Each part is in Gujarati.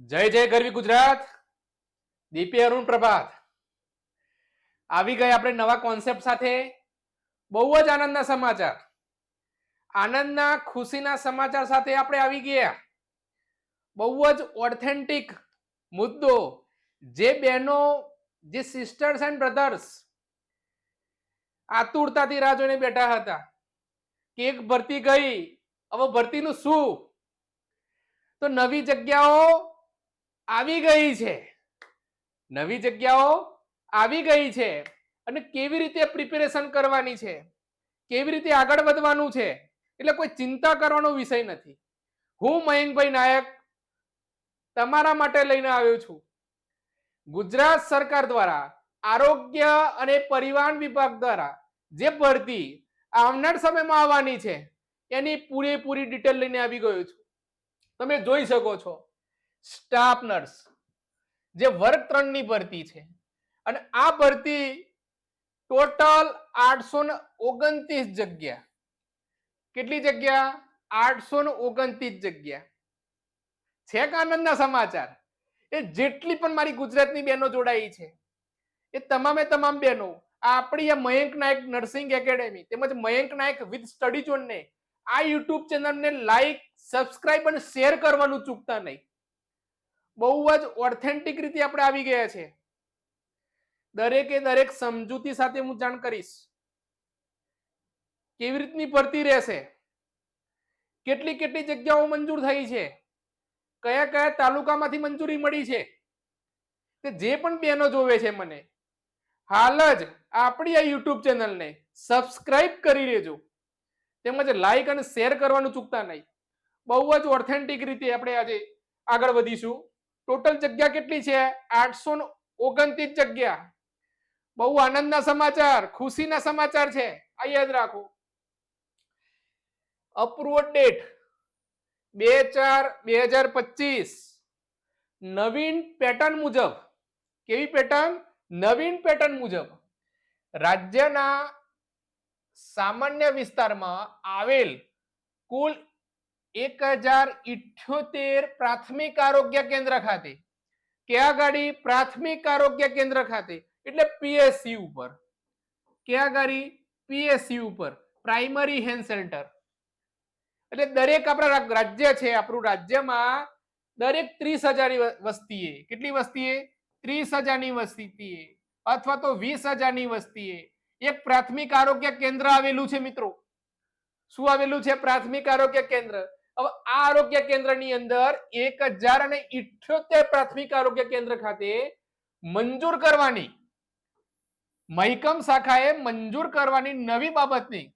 જય જય ગરવી ગુજરાત. દીપી અરુણ પ્રભાત. આવી ગઈ આપણે નવા કોન્સેપ્ટ સાથે બહુ જ આનંદના સમાચાર. આનંદના ખુશીના સમાચાર સાથે આપણે આવી ગયા. બહુ જ ઓથેન્ટિક મુદ્દો જે બહેનો, જે સિસ્ટર્સ એન્ડ બ્રધર્સ આતુરતાથી રાહ જોઈને બેઠા હતા. કેક ભરતી ગઈ, હવે ભરતીનું શું? તો નવી જગ્યાઓ આવી ગઈ છે. નવી જગ્યાઓ આવી ગઈ છે. અને કેવી રીતે પ્રિપેરેશન કરવાની છે? કેવી રીતે આગળ વધવાનું છે? એટલે કોઈ ચિંતા કરવાનો વિષય નથી. હું મયંકભાઈ નાયક તમારા માટે લઈને આવ્યો છું. ગુજરાત સરકાર દ્વારા આરોગ્ય અને પરિવહન વિભાગ દ્વારા જે ભરતી આવનાર સમયમાં આવવાની છે, એની પૂરેપૂરી ડિટેલ લઈને આવી ગયો છું. તમે જોઈ શકો છો. સ્ટાફ નર્સ જે વર્ગ ત્રણની ભરતી છે. અને આ ભરતી ટોટલ આઠસો ને ઓગણત્રીસ જગ્યા. કેટલી જગ્યા? આઠસો ને ઓગણત્રીસ જગ્યા. છે આનંદના સમાચાર? એ જેટલી પણ મારી ગુજરાતની બહેનો જોડાઈ છે. એ તમામે તમામ બહેનો આપણી આ મયંક નાયક નર્સિંગ એકેડેમી તેમજ મયંક નાયક વિથ સ્ટડી ઝોનને આ યુટ્યુબ ચેનલને લાઈક, સબસ્ક્રાઇબ અને શેર કરવાનું ચૂકતા નહીં. બહુ જ ઓથેન્ટિક રીતે આપણે આવી ગયા છે. દરેકે દરેક સમજૂતી સાથે હું જાણ કરીશ. કેવી રીતની ભરતી રહેશે? કેટલી કેટલી જગ્યાઓ મંજૂર થઈ છે? કયા કયા તાલુકામાંથી મંજૂરી મળી છે? તે જે પણ બહેનો જોવે છે મને, હાલ જ આપણી આ યુટ્યુબ ચેનલને સબસ્ક્રાઇબ કરી લેજો. તેમજ લાઈક અને શેર કરવાનું ચૂકતા નહીં. બહુ જ ઓથેન્ટિક રીતે આપણે આજે આગળ વધીશું. ટોટલ જગ્યા કેટલી છે? આઠસો ઓગણત્રીસ જગ્યા. બહુ આનંદના સમાચાર, ખુશીના સમાચાર છે. આ યાદ રાખો. અપ્રુવ ડેટ બે ચાર બે હજાર પચીસ. નવીન પેટર્ન મુજબ. કેવી પેટર્ન નવીન પેટર્ન મુજબ. રાજ્યના સામાન્ય વિસ્તારમાં આવેલ કુલ એક હજાર ઇઠ્યોતેર પ્રાથમિક આરોગ્ય કેન્દ્ર ખાતે. ક્યાં ગાડી? પ્રાથમિક આરોગ્ય કેન્દ્ર ખાતે. એટલે પીએસસી ઉપર. ક્યાં ગાડી? પીએસસી ઉપર. Primary health centre. એટલે દરેક આપણા રાજ્ય છે, આપણું રાજ્યમાં દરેક ત્રીસ હજારની વસ્તીએ. કેટલી વસ્તીએ? ત્રીસ હજારની વસ્તીએ. અથવા તો વીસ હજારની વસ્તીએ. એક પ્રાથમિક આરોગ્ય કેન્દ્ર આવેલું છે, મિત્રો. શું આવેલું છે પ્રાથમિક આરોગ્ય કેન્દ્ર? હવે આ આરોગ્ય કેન્દ્રની અંદર એક હજાર અને ઇઠ્યોતેર પ્રાથમિક આરોગ્ય કેન્દ્ર ખાતે મંજૂર કરવાની. મહિકમ શાખાએ મંજૂર કરવાની નવી બાબતની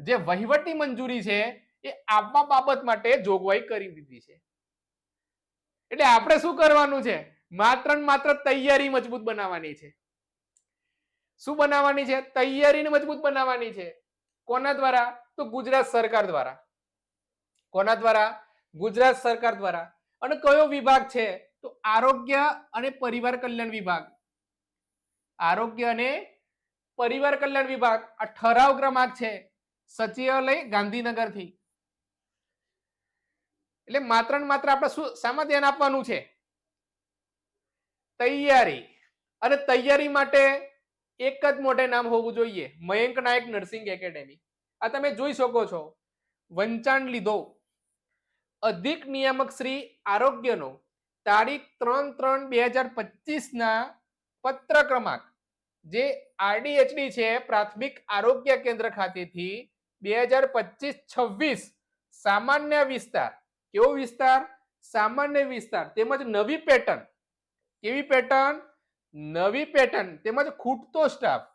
જે વહીવટી મંજૂરી છે એ આપવા બાબત માટે જોગવાઈ કરી દીધી છે. એટલે આપણે શું કરવાનું છે? માત્ર માત્ર તૈયારી મજબૂત બનાવવાની છે. શું બનાવવાની છે? તૈયારીને મજબૂત બનાવવાની છે. કોના દ્વારા? તો ગુજરાત સરકાર દ્વારા. કોના દ્વારા? ગુજરાત સરકાર દ્વારા. અને કયો વિભાગ છે? તો આરોગ્ય અને પરિવાર કલ્યાણ વિભાગ. આરોગ્ય અને પરિવાર કલ્યાણ વિભાગ. આ ઠરાવ ક્રમાંક છે. સચિવાલય ગાંધીનગરથી. એટલે માત્ર ને માત્ર આપણે શું, શામાં ધ્યાન આપવાનું છે? તૈયારી. અને તૈયારી માટે એક જ મોટે નામ હોવું જોઈએ. Mayank Nayak nursing academy. આ તમે જોઈ શકો છો. વંચાણ લીધો. અધિક નિયામક શ્રી આરોગ્યનો તારીખ ત્રણ ત્રણ બે હજાર પચીસના પત્ર ક્રમાંક જે આરડીએચડી છે પ્રાથમિક આરોગ્ય કેન્દ્ર ખાતેથી બે હજાર પચીસ છવ્વીસ. સામાન્ય વિસ્તાર, કેવો વિસ્તાર? સામાન્ય વિસ્તાર, તેમજ નવી પેટર્ન. કેવી પેટર્ન? નવી પેટર્ન, તેમજ ખૂટતો સ્ટાફ.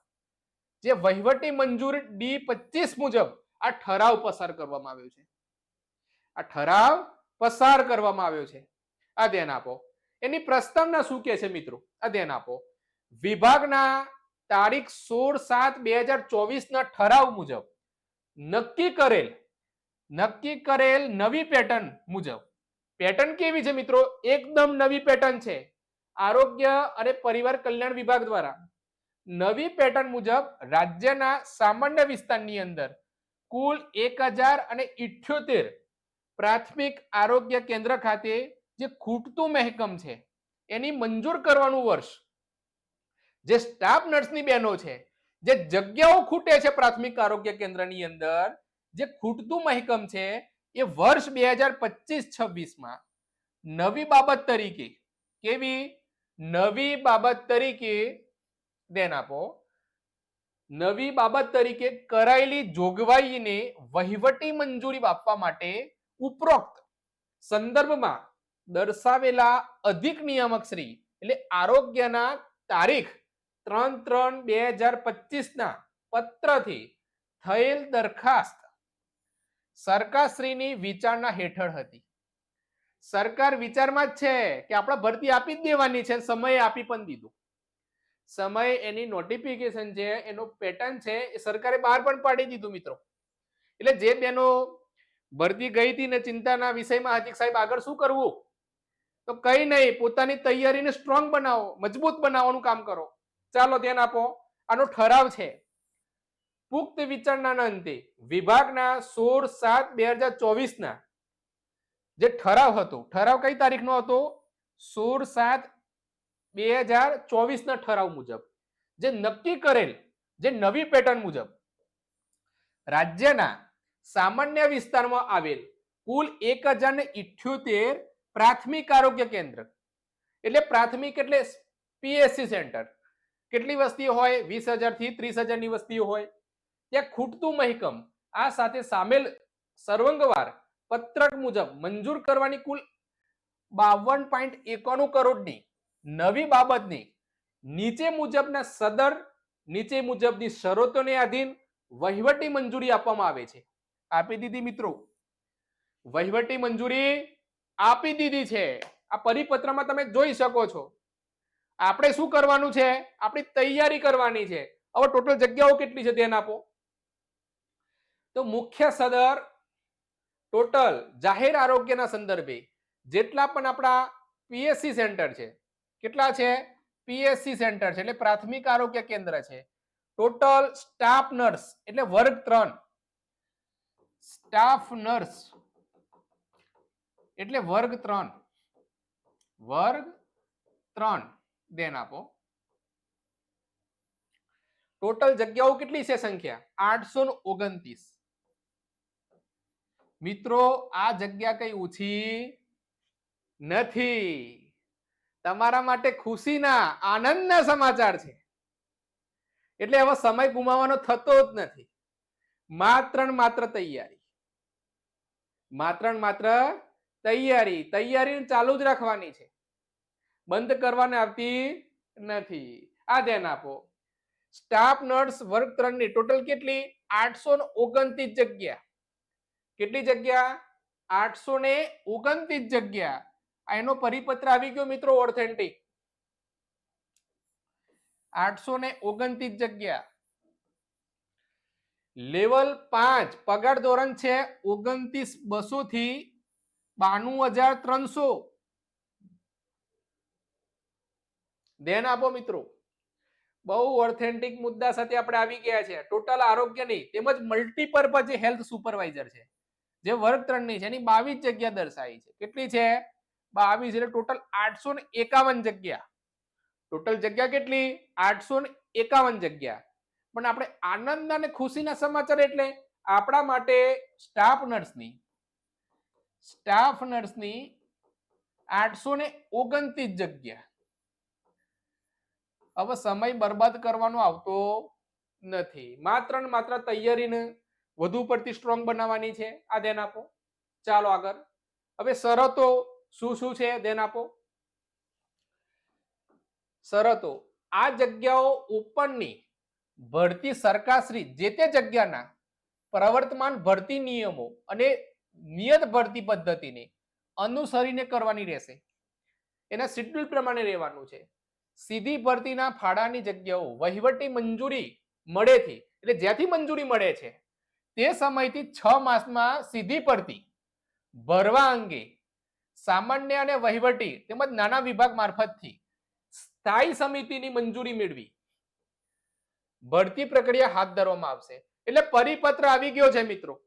જે વહીવટી મંજૂર ડી પચીસ મુજબ આ ઠરાવ પસાર કરવામાં આવ્યો છે. આ ઠરાવ પસાર કરવામાં આવ્યો છે. આ ધ્યાન આપો. એની પ્રસ્તાવના શું કે છે મિત્રો? આ ધ્યાન આપો. વિભાગના તારીખ સોળ સાત બે હજાર ચોવીસના ઠરાવ મુજબ નક્કી કરેલ નક્કી કરેલ નવી પેટર્ન મુજબ. પેટર્ન કેવી છે મિત્રો? એકદમ નવી પેટર્ન છે. આરોગ્ય અને પરિવાર કલ્યાણ વિભાગ દ્વારા. નવી પેટર્ન મુજબ રાજ્યના સામાન્ય વિસ્તારની અંદર કુલ એક હજાર અને ઇઠ્યોતેર પ્રાથમિક આરોગ્ય કેન્દ્ર ખાતે જે ખૂટતું મહેકમ છે, એની મંજૂર કરવાનું વર્ષ. જે સ્ટાફ નર્સની બહેનો છે, જે જગ્યાઓ ખૂટે છે પ્રાથમિક આરોગ્ય કેન્દ્રની અંદર, જે ખૂટતું મહેકમ છે, એ વર્ષ બે હજાર પચીસ છવ્વીસમાં. નવી બાબત તરીકે, કેવી? નવી બાબત તરીકે દેન આપો. નવી બાબત તરીકે કરાયેલી જોગવાઈને વહીવટી મંજૂરી આપવા માટે ઉપરોક્ત સંદર્ભમાં દર્શાવેલા અધિક નિયામક શ્રી એટલે આરોગ્યના તારીખ ત્રણ ત્રણ બે હજાર પચીસના પત્રથી થયેલ દરખાસ્ત સરકારશ્રીની વિચારણા હેઠળ હતી. સરકાર વિચારમાં જ છે કે આપણે ભરતી આપી જ દેવાની છે, સમય આપી પણ દીધું. સમય એની નોટિફિકેશન છે, એનો પેટર્ન છે એ સરકારે બહાર પણ પાડી દીધું મિત્રો. એટલે જે બેનો ભરતી ગઈ હતી ને ચિંતાના વિષયમાં હાજીક સાહેબ આગળ શું કરવું? તો કઈ નહીં, પોતાની તૈયારીને સ્ટ્રોંગ બનાવો, મજબૂત બનાવવાનું કામ કરો. ચાલો ધ્યાન આપો, આનો ઠરાવ છે. પુખ્ત વિચારણાના અંતે, વિભાગના સોળ સાત બે હજાર ચોવીસના જે ઠરાવ હતો, ઠરાવ કઈ તારીખનો હતો? સોળ સાત બે હજાર ચોવીસના ઠરાવ મુજબ. જે નક્કી કરેલ, જે નવી પેટર્ન મુજબ. રાજ્યના સામાન્ય વિસ્તારમાં આવેલ કુલ એક હજાર ને ઇઠ્યોતેર પ્રાથમિક આરોગ્ય કેન્દ્ર. એટલે પ્રાથમિક એટલે પીએસસી સેન્ટર. કેટલી વસ્તીઓ હોય? વીસ હજારથી ત્રીસ હજારની વસ્તીઓ હોય. ત્યાં ખૂટતું મહેકમ આ સાથે સામેલ સર્વંગવાર પત્રક મુજબ મંજૂર કરવાની કુલ બાવન પોઈન્ટ એકાણું કરોડની નવી બાબતની નીચે મુજબના સદર, નીચે મુજબની શરતોને આધીન વહીવટી મંજૂરી આપવામાં આવે છે. આપી દીધી મિત્રો. વહીવટી મંજૂરી આપી દીધી છે. આ પરિપત્રમાં તમે જોઈ શકો છો. આપણે શું કરવાનું છે? આપણી તૈયારી કરવાની છે. હવે ટોટલ જગ્યાઓ કેટલી છે ધ્યાન આપો. તો મુખ્ય સદર ટોટલ જાહેર આરોગ્યના સંદર્ભે જેટલા પણ આપણા પીએસસી સેન્ટર છે, કેટલા છે? પીએસસી સેન્ટર છે, એટલે પ્રાથમિક આરોગ્ય કેન્દ્ર છે. ટોટલ સ્ટાફ નર્સ એટલે વર્ગ ત્રણ. Staff nurse. એટલે વર્ગ ત્રણ. વર્ગ ત્રણ. દેન આપો. ટોટલ જગ્યાઓ કેટલી છે સંખ્યા? આઠસો ઓગણત્રીસ. મિત્રો, આ જગ્યા કઈ ઓછી નથી. તમારા માટે ખુશીના આનંદના સમાચાર છે. એટલે હવે સમય ગુમાવવાનો થતો જ નથી. માત્ર માત્ર તૈયારી. માત્ર માત્ર તૈયારી તૈયારી ચાલુ જ રાખવાની છે. બંધ કરવાને આવતી નથી. આ ધ્યાન આપો. સ્ટાફ નર્સ વર્ગ ત્રણની ટોટલ કેટલી? આઠસો ને ઓગણત્રીસ જગ્યા. કેટલી જગ્યા? આઠસો ને ઓગણત્રીસ જગ્યા. આ એનો પરિપત્ર આવી ગયો મિત્રો ઓથેન્ટિક આઠસો ને ઓગણત્રીસ જગ્યા. લેવલ પાંચ પગાર ધોરણ છે ઓગણત્રીસ બસો થી બાણું હજાર ત્રણસો. ધ્યાન આપો મિત્રો. બહુ ઓથેન્ટિક મુદ્દા સાથે આપણે આવી ગયા છે. ટોટલ આરોગ્યની તેમજ મલ્ટીપર્પઝ જે હેલ્થ સુપરવાઇઝર છે, જે વર્ગ ત્રણની છે, એની બાવીસ જગ્યા દર્શાવી છે. કેટલી છે? બાવીસ એટલે ટોટલ આઠસો ને એકાવન જગ્યા. ટોટલ જગ્યા કેટલી? આઠસો ને એકાવન જગ્યા. પણ આપણે આનંદ અને ખુશીના સમાચાર એટલે આપણા માટે સ્ટાફ નર્સની સ્ટાફ નર્સની આઠસો ને ઓગણત્રીસ જગ્યા. હવે સમય બરબાદ કરવાનો આવતો નથી. માત્ર ને માત્ર તૈયારીને વધુ પડતી સ્ટ્રોંગ બનાવવાની છે. આ ધ્યાન આપો. ચાલો આગળ. હવે શરતો શું શું છે? ધ્યાન આપો. શરતો. આ જગ્યાઓ ઉપરની ભરતી સરકારશ્રી જે તે જગ્યાના પ્રવર્તમાન ભરતી નિયમો અને નિયત ભરતી પદ્ધતિને અનુસરીને કરવાની રહેશે. એના શેડ્યુલ પ્રમાણે રહેવાનું છે. સીધી ભરતીના ફાળાની જગ્યાઓ વહીવટી મંજૂરી મળેથી એટલે જ્યાંથી મંજૂરી મળે છે, તે સમયથી છ માસમાં સીધી ભરતી ભરવા અંગે સામાન્ય અને વહીવટી તેમજ નાના વિભાગ મારફતથી સ્થાયી સમિતિની મંજૂરી મેળવી. ભરતી પ્રક્રિયા હાથ ધરવામાં આવશે. એટલે પરિપત્ર આવી ગયો છે મિત્રો.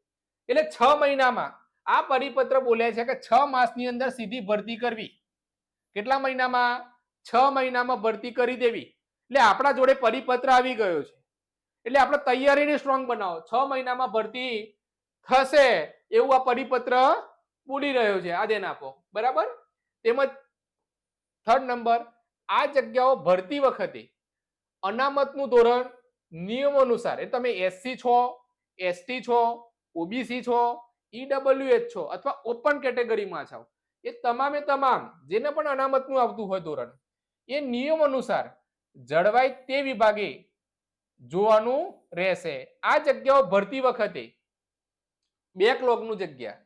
એટલે છ મહિનામાં આ પરિપત્ર બોલે છે કે છ માસની અંદર સીધી ભરતી કરવી. કેટલા મહિનામાં? છ મહિનામાં ભરતી કરી દેવી. એટલે આપણા જોડે પરિપત્ર આવી ગયો છે. એટલે આપણે તૈયારીને સ્ટ્રોંગ બનાવો. છ મહિનામાં ભરતી થશે એવું આ પરિપત્ર બોલી રહ્યો છે. આ ધ્યાન આપો. બરાબર? તેમજ થર્ડ નંબર આ જગ્યાઓ ભરતી વખતે અનામતનું ધોરણ નિયમ અનુસાર, એ તમે એસસી છો એસટી છો ઓબીસી છો ઈડબ્લ્યુએચ છો અથવા ઓપન કેટેગરીમાં છો એ તમામે તમામ, જેને પણ અનામતનું આવતું હોય ધોરણ, એ નિયમ અનુસાર જળવાય તે વિભાગે જોવાનું રહેશે. આ જગ્યાઓ ભરતી વખતે બેકલોગનું જગ્યા.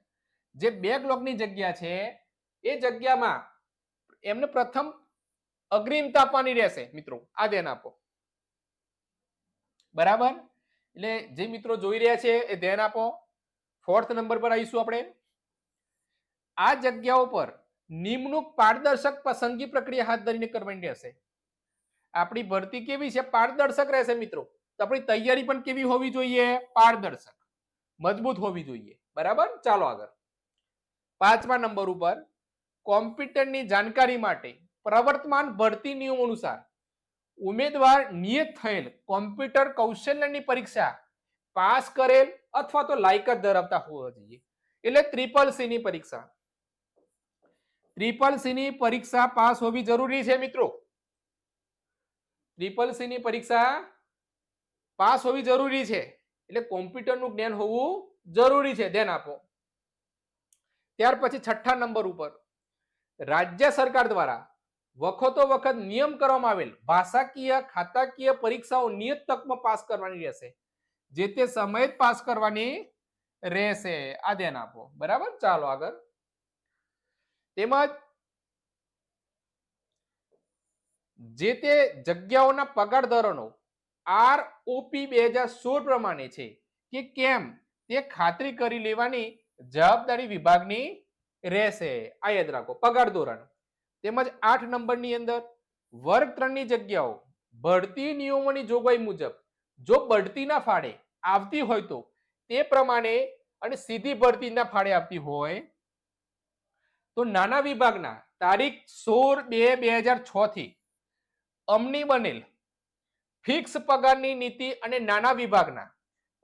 જે બેકલોગની જગ્યા છે, એ જગ્યામાં એમને પ્રથમ અગ્રિમતા આપવાની રહેશે. મિત્રો આ ધ્યાન આપો. બરાબર? એટલે જે મિત્રો જોઈ રહ્યા છે એ ધ્યાન આપો. ફોર્થ નંબર પર આવીશું આપણે. આ જગ્યાઓ પર નિમણૂક પારદર્શક પસંદગી પ્રક્રિયા હાથ ધરીને કરવાની રહેશે. આપણી ભરતી કેવી છે? પારદર્શક રહેશે મિત્રો. તો આપણી તૈયારી પણ કેવી હોવી જોઈએ? પારદર્શક. મજબૂત હોવી જોઈએ. બરાબર? ચાલો આગળ. પાંચમા નંબર ઉપર કોમ્પ્યુટરની જાણકારી માટે પ્રવર્તમાન ભરતી નિયમો અનુસાર ઉમેદવાર નિયત થયેલ કોમ્પ્યુટર કૌશલ્યની પરીક્ષા પાસ કરેલ અથવા તો લાયકાત ધરાવતા હોવા જોઈએ. એટલે ટ્રિપલ સી ની પરીક્ષા. ટ્રિપલ સી ની પરીક્ષા પાસ હોવી જરૂરી છે મિત્રો. ટ્રિપલ સી ની પરીક્ષા પાસ હોવી જરૂરી છે. એટલે કોમ્પ્યુટરનું જ્ઞાન હોવું જરૂરી છે. ધ્યાન આપો. ત્યાર પછી છઠ્ઠા નંબર ઉપર. રાજ્ય સરકાર દ્વારા વખતો વખત નિયમ કરવામાં આવેલ. ભાષાકીય, ખાતાકીય પરીક્ષાઓ નિયત તકમાં પાસ કરવાની રહેશે. જે તે સમયે પાસ કરવાની રહેશે. આ ધ્યાન આપો. બરાબર? ચાલો આગળ. તેમજ જે તે જગ્યાઓના પગાર ધોરણો આર ઓપી બે હજાર સોળ પ્રમાણે છે કે કેમ તે ખાતરી કરી લેવાની જવાબદારી વિભાગની રહેશે. આ યાદ રાખો. પગાર ધોરણ. તેમજ આઠ નંબરની અંદર વર્ગ ત્રણની જગ્યાઓ ભરતી નિયમોની જોગવાઈ મુજબ જો બઢતીના ફાળે આવતી હોય તો તે પ્રમાણે અને સીધી ભરતીના ફાળે આવતી હોય તો નાના વિભાગના તારીખ સોળ બે બે હજાર છ થી અમની બનેલ ફિક્સ પગારની નીતિ અને નાના વિભાગના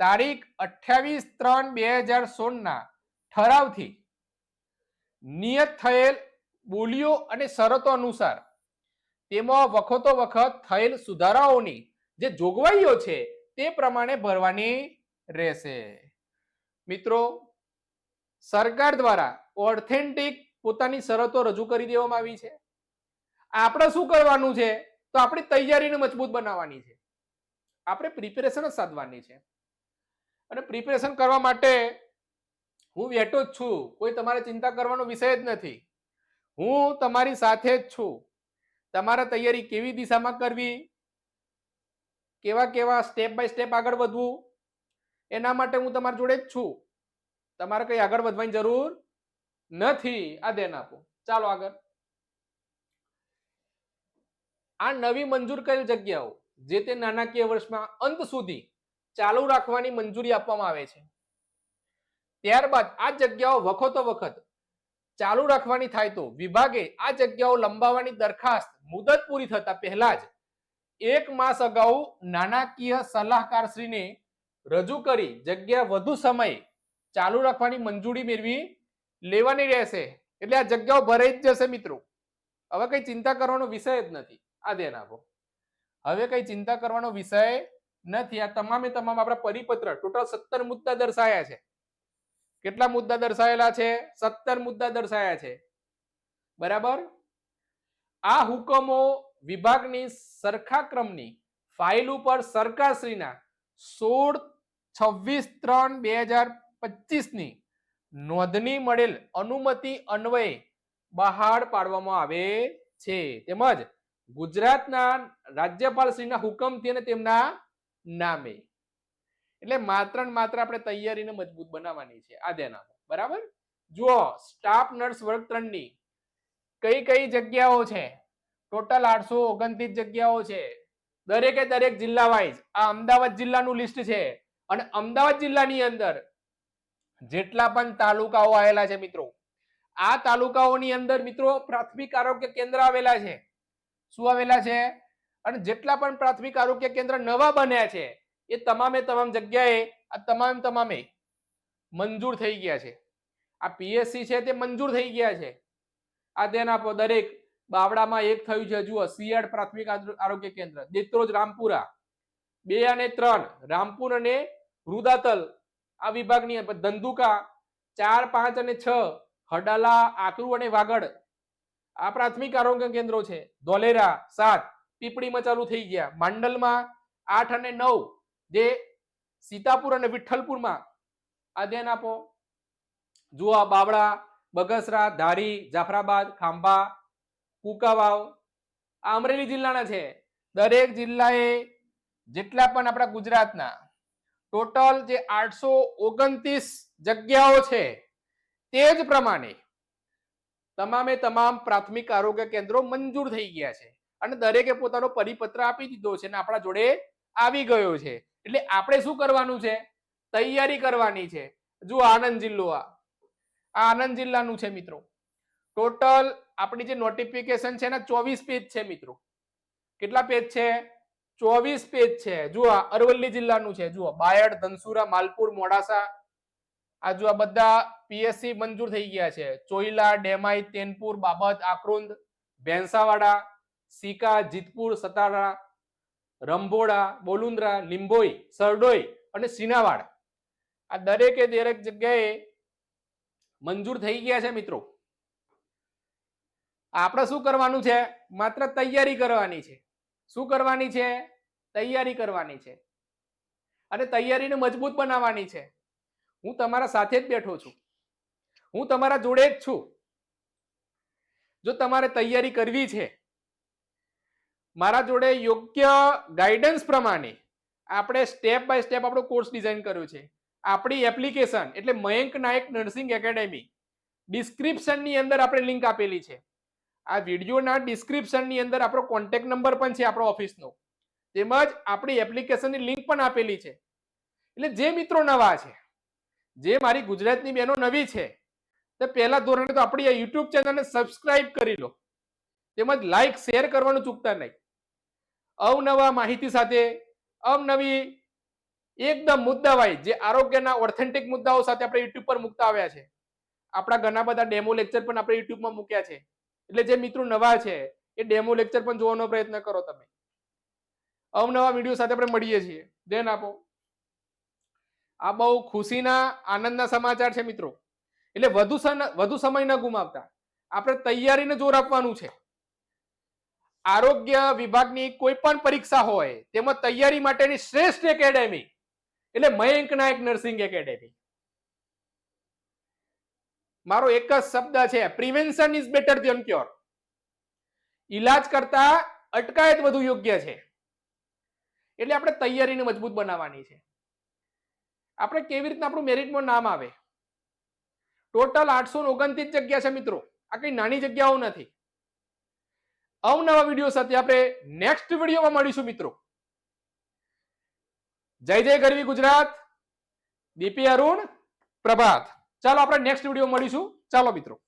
તારીખ અઠ્યાવીસ ત્રણ બે હજાર સોળના ઠરાવથી નિયત થયેલ બોલીઓ અને શરતો અનુસાર તેમાં વખતો વખત થયેલ સુધારાઓની જે જોગવાઈઓ છે તે પ્રમાણે ભરવાની રહેશે. મિત્રો, સરકાર દ્વારા ઓથેન્ટિક પોતાની શરતો રજૂ કરી દેવામાં આવી છે. આપણે શું કરવાનું છે? તો આપણી તૈયારીને મજબૂત બનાવવાની છે. આપણે પ્રિપેરેશન જ સાધવાની છે. અને પ્રિપેરેશન કરવા માટે હું વેટો જ છું. કોઈ તમારે ચિંતા કરવાનો વિષય જ નથી. હું તમારી સાથે જ છું. તમારે તૈયારી કેવી દિશામાં કરવી? કેવા કેવા સ્ટેપ બાય સ્ટેપ આગળ વધવું? એના માટે હું તમારી જોડે જ છું. તમારે કંઈ આગળ વધવાની જરૂર નથી. આ દેન આપો. ચાલો આગળ. આ નવી મંજૂર કરેલ જગ્યાઓ, જે તે નાણાકીય વર્ષમાં અંત સુધી ચાલુ રાખવાની મંજૂરી આપવામાં આવે છે. ત્યારબાદ આ જગ્યાઓ વખતો વખત ચાલુ રાખવાની થાય તો વિભાગે આ જગ્યાઓ લંબાવવાની દરખાસ્ત મુદત પૂરી થતા પહેલા જ એક માસ અગાઉ નાણાકીય સલાહકારશ્રીને રજૂ કરી જગ્યા વધુ સમય ચાલુ રાખવાની મંજૂરી મેળવી લેવાની રહેશે. એટલે આ જગ્યાઓ ભરાઈ જ જશે મિત્રો. હવે કઈ ચિંતા કરવાનો વિષય જ નથી. આ ધ્યાન આપો. હવે કઈ ચિંતા કરવાનો વિષય નથી. આ તમામે તમામ આપણા પરિપત્ર, ટોટલ સત્તર મુદ્દા દર્શાયા છે. કેટલા મુદ્દા દર્શાવેલા છે? સત્તર મુદ્દા દર્શાયા છે. બરાબર? આ હુકમો વિભાગની સરખા ક્રમની ફાઇલ ઉપર સરકારશ્રીના સોળ છવ્વીસ ત્રણ બે હજાર પચીસની નોંધણી મળેલ અનુમતિ અન્વયે બહાર પાડવામાં આવે છે. તેમજ ગુજરાતના રાજ્યપાલશ્રીના હુકમથી અને તેમના નામે. એટલે માત્ર ને માત્ર આપણે તૈયારીને મજબૂત બનાવવાની છે આ ધ્યાન બરાબર? જુઓ સ્ટાફ નર્સ વર્ગ ત્રણની કઈ કઈ જગ્યાઓ છે? ટોટલ આઠસો ઓગણત્રીસ જગ્યાઓ છે. દરેકે દરેક જિલ્લા વાઇઝ આ અમદાવાદ જિલ્લાનું લિસ્ટ છે. અને અમદાવાદ જિલ્લાની અંદર જેટલા પણ તાલુકાઓ આવેલા છે મિત્રો. આ તાલુકાઓની અંદર મિત્રો પ્રાથમિક આરોગ્ય કેન્દ્ર આવેલા છે. શું આવેલા છે? અને જેટલા પણ પ્રાથમિક આરોગ્ય કેન્દ્ર નવા બન્યા છે એ તમામે તમામ જગ્યાએ, આ તમામ તમામે મંજૂર થઈ ગયા છે. આ પીએસસી છે તે મંજૂર થઈ ગયા છે. આ આપો, દરેક બાવડામાં એક થયું છે જુઓ સિયાડ પ્રાથમિક આરોગ્ય કેન્દ્ર દેત્રોજ રામપુરા. બે અને ત્રણ, રામપુર અને રુદાતલ. આ વિભાગની ધંધુકા, ચાર, પાંચ અને છ, હડાલા, આકરુ અને વાગડ. આ પ્રાથમિક આરોગ્ય કેન્દ્રો છે. ધોલેરા, સાત, પીપળીમાં ચાલુ થઈ ગયા. માંડલમાં આઠ અને નવ જે સીતાપુર અને વિઠ્ઠલપુરમાં આ ધ્યાન આપો. જુઓ બાવળા, બગસરા, ધારી, જાફરાબાદ, ખાંભા, કુકાવાવ. આ અમરેલી જિલ્લાના છે. દરેક જિલ્લાએ જેટલા પણ આપણા ગુજરાતના ટોટલ જે આઠસો ઓગણત્રીસ જગ્યાઓ છે, તે જ પ્રમાણે તમામે તમામ પ્રાથમિક આરોગ્ય કેન્દ્રો મંજૂર થઈ ગયા છે. અને દરેકે પોતાનો પરિપત્ર આપી દીધો છે અને આપણા જોડે આવી ગયો છે. એટલે આપણે શું કરવાનું છે? તૈયારી કરવાની છે. જુઓ આણંદ જિલ્લો આ. આણંદ જિલ્લાનું છે મિત્રો. ટોટલ આપણી જે નોટિફિકેશન છે ને ચોવીસ પેજ છે મિત્રો. કેટલા પેજ છે? ચોવીસ પેજ છે. જુઓ અરવલ્લી જિલ્લાનું છે. જુઓ બાયડ, ધનસુરા, માલપુર, મોડાસા. આ જો આ બધા પીએસસી મંજૂર થઈ ગયા છે. ચોઈલા, ડેમાઈ, તેનપુર, બાબત, આક્રોંદ, ભેંસાવાડા, સિકા, જીતપુર, સતારા રંભોડા બોલુંદ્રા લીંબોઈ સરડોઈ અને સિનાવાડ આ દરેકે દરેક જગ્યાએ મંજૂર થઈ ગયા છે મિત્રો. આપણે શું કરવાનું છે? માત્ર તૈયારી કરવાની છે. શું કરવાની છે? તૈયારી કરવાની છે. અને તૈયારીને મજબૂત બનાવવાની છે. હું તમારા સાથે જ બેઠો છું. હું તમારા જોડે જ છું. જો તમારે તૈયારી કરવી છે મારા જોડે યોગ્ય ગાઈડન્સ પ્રમાણે આપણે સ્ટેપ બાય સ્ટેપ આપણો કોર્સ ડિઝાઇન કર્યો છે. આપણી એપ્લિકેશન એટલે મયંક નાયક નર્સિંગ એકેડેમી ડિસ્ક્રિપ્શનની અંદર આપણે લિંક આપેલી છે. આ વિડીયોના ડિસ્ક્રિપ્શનની અંદર આપણો કોન્ટેક્ટ નંબર પણ છે આપણો ઓફિસનો તેમજ આપણી એપ્લિકેશનની લિંક પણ આપેલી છે. એટલે જે મિત્રો નવા છે, જે મારી ગુજરાતની બહેનો નવી છે, તે પહેલા ધોરણે તો આપણી આ યુટ્યુબ ચેનલને સબસ્ક્રાઇબ કરી લો. તેમજ લાઇક શેર કરવાનું ચૂકતા નહીં. અવનવા માહિતી સાથે અવનવી એકદમ મુદ્દાવાય જે આરોગ્યના ઓથેન્ટિક મુદ્દાઓ સાથે આપણે યુટ્યુબ પર મૂકતા આવ્યા છે. આપણા ઘણા બધા ડેમો લેક્ચર પણ આપણે યુટ્યુબમાં મૂક્યા છે. એટલે જે મિત્રો નવા છે, એ ડેમો લેક્ચર પણ જોવાનો પ્રયત્ન કરો તમે. અવનવા વીડિયો સાથે આપણે મળીએ છીએ. ધ્યાન આપો. આ બહુ ખુશીના, આનંદના સમાચાર છે મિત્રો. એટલે વધુ વધુ સમય ન ગુમાવતા. આપણે તૈયારીને જોર આપવાનું છે. આરોગ્ય વિભાગની કોઈ પણ પરીક્ષા હોય, તેમાં તૈયારી માટેની શ્રેષ્ઠ એકેડેમી, એટલે મયંક નાયક નર્સિંગ એકેડેમી. મારો એક જ શબ્દ છે prevention is better than cure ઈલાજ કરતા અટકાયત વધુ યોગ્ય છે. એટલે આપણે તૈયારીને મજબૂત બનાવવાની છે. આપણે કેવી રીતના આપણું મેરિટમાં નામ આવે? ટોટલ આઠસો ઓગણત્રીસ જગ્યા છે મિત્રો. આ કઈ નાની જગ્યાઓ નથી. અવનવા વીડિયો સાથે આપણે નેક્સ્ટ વિડીયોમાં મળીશું, મિત્રો. જય જય ગરવી ગુજરાત. દીપી અરુણ પ્રભાત. ચાલો, આપણે નેક્સ્ટ વીડિયો મળીશું. ચાલો, મિત્રો.